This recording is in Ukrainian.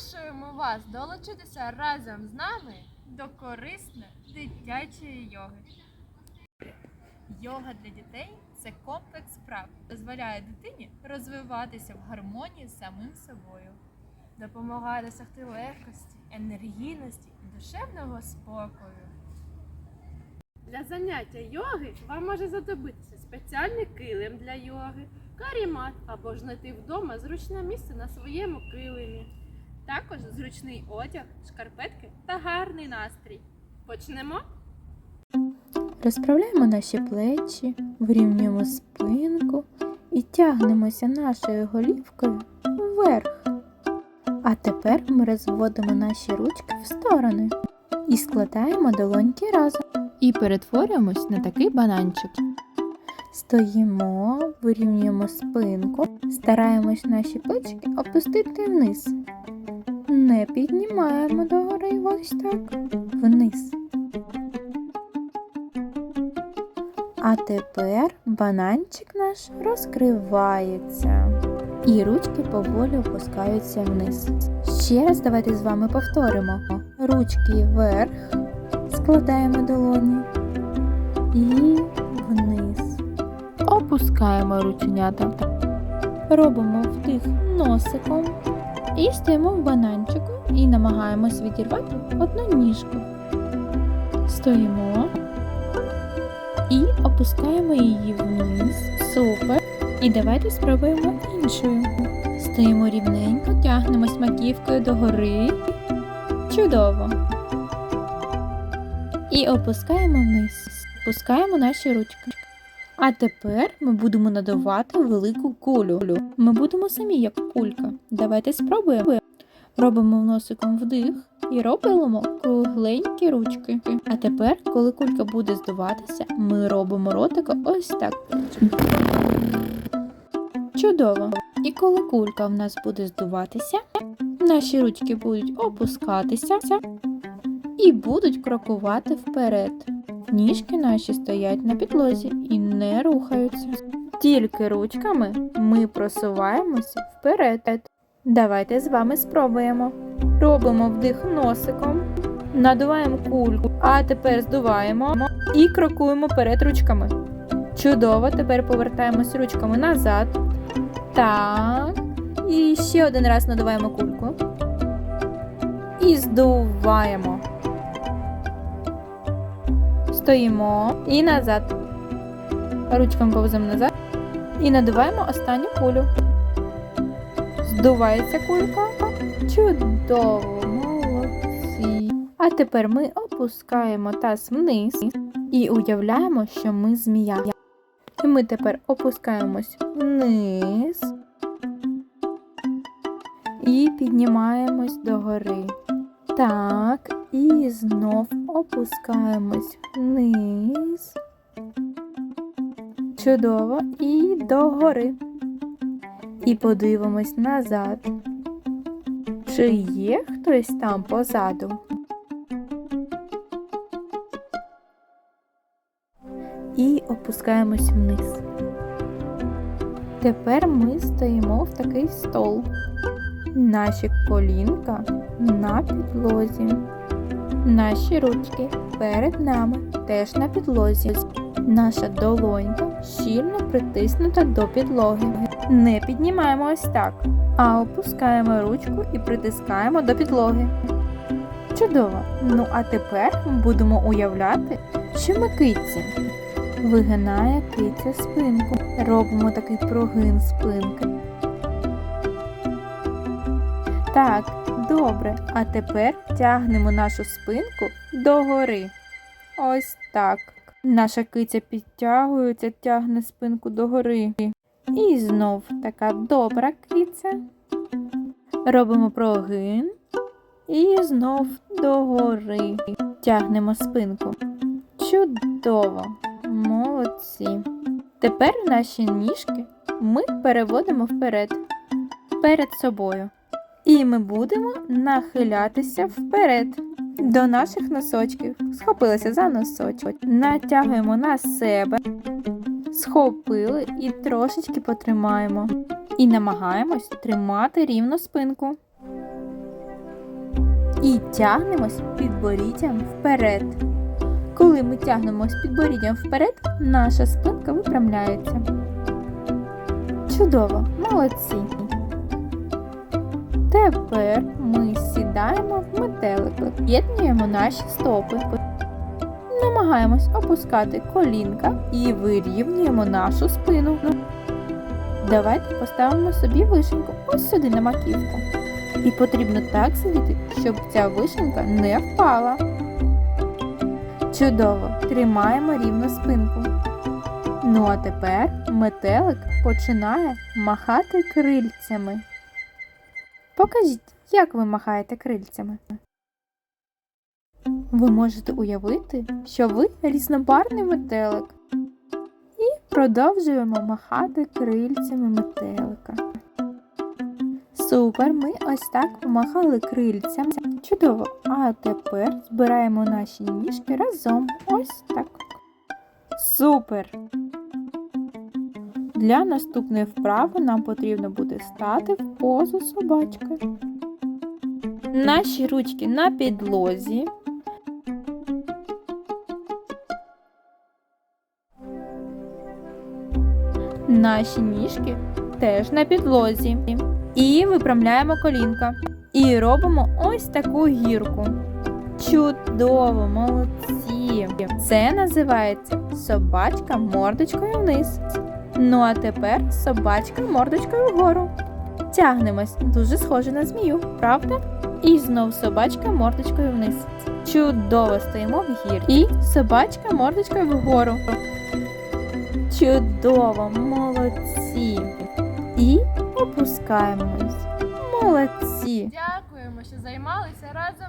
Запрошуємо вас долучитися разом з нами до корисної дитячої йоги. Йога для дітей це комплекс вправ, дозволяє дитині розвиватися в гармонії з самим собою, допомагає досягти легкості, енергійності і душевного спокою. Для заняття йоги вам може знадобитися спеціальний килим для йоги, карімат або ж знайти вдома зручне місце на своєму килимі. Також зручний одяг, шкарпетки та гарний настрій. Почнемо? Розправляємо наші плечі, вирівнюємо спинку і тягнемося нашою голівкою вверх. А тепер ми розводимо наші ручки в сторони і складаємо долоньки разом. І перетворюємось на такий бананчик. Стоїмо, вирівнюємо спинку, стараємось наші плечики опустити вниз. Не піднімаємо догори ось так. Вниз. А тепер бананчик наш розкривається. І ручки поволі опускаються вниз. Ще раз давайте з вами повторимо. Ручки вверх, складаємо долоні і вниз. Опускаємо рученята. Робимо вдих носиком і стоїмо в бананчику і намагаємось відірвати одну ніжку. Стоїмо і опускаємо її вниз. Супер. І давайте спробуємо іншою. Стоїмо рівненько, тягнемось маківкою догори. Чудово. І опускаємо вниз. Спускаємо наші ручки. А тепер ми будемо надавати велику кулю. Ми будемо самі як кулька. Давайте спробуємо. Робимо носиком вдих і робимо кругленькі ручки. А тепер, коли кулька буде здуватися, ми робимо ротика ось так. Чудово. І коли кулька в нас буде здуватися, наші ручки будуть опускатися і будуть крокувати вперед. Ніжки наші стоять на підлозі і не рухаються. Тільки ручками ми просуваємося вперед. Давайте з вами спробуємо. Робимо вдих носиком, надуваємо кульку, а тепер здуваємо і крокуємо перед ручками. Чудово, тепер повертаємось ручками назад. Так. І ще один раз надуваємо кульку. І здуваємо. Стоїмо і назад. Ручками повземо назад. І надуваємо останню кулю. Здувається кулька. Чудово, молодці. А тепер ми опускаємо таз вниз і уявляємо, що ми змія. І ми тепер опускаємось вниз і піднімаємось догори. Так, і знов опускаємось вниз. Чудово. І догори. І подивимось назад. Чи є хтось там позаду? І опускаємось вниз. Тепер ми стоїмо в такий стол. Наші колінка на підлозі. Наші ручки перед нами теж на підлозі. Наша долонька щільно притиснута до підлоги. Не піднімаємо ось так, а опускаємо ручку і притискаємо до підлоги. Чудово! Ну а тепер ми будемо уявляти, що ми китці. Вигинає киця спинку. Робимо такий прогин спинки. Так, добре. А тепер тягнемо нашу спинку догори. Ось так. Наша киця підтягується, тягне спинку догори. І знов така добра киця. Робимо прогин. І знов догори. Тягнемо спинку. Чудово! Молодці. Тепер наші ніжки ми переводимо вперед, перед собою. І ми будемо нахилятися вперед до наших носочків. Схопилися за носочок. Натягуємо на себе, схопили і трошечки потримаємо. І намагаємось тримати рівно спинку. і тягнемось підборіддям вперед. Коли ми тягнемось підборіддям вперед, наша спинка випрямляється. Чудово, молодці. Тепер ми сідаємо в метелик, єднуємо наші стопи. Намагаємось опускати колінка і вирівнюємо нашу спину. Давайте поставимо собі вишеньку ось сюди на маківку. І потрібно так сидіти, щоб ця вишенька не впала. Чудово! Тримаємо рівно спинку. Ну а тепер метелик починає махати крильцями. Покажіть, як ви махаєте крильцями. Ви можете уявити, що ви різнобарний метелик. І продовжуємо махати крильцями метелика. Супер, ми ось так помахали крильцями. Чудово. А тепер збираємо наші ніжки разом. Ось так. Супер! Для наступної вправи нам потрібно буде стати в позу собачки. Наші ручки на підлозі. Наші ніжки теж на підлозі. І випрямляємо колінка. І робимо ось таку гірку. Чудово, молодці! Це називається собачка мордочкою вниз. Ну а тепер собачка мордочкою вгору. Тягнемось, дуже схоже на змію, правда? І знов собачка мордочкою вниз. Чудово стоїмо в гір. І собачка мордочкою вгору. Чудово, молодці. І опускаємось. Молодці. Дякуємо, що займалися разом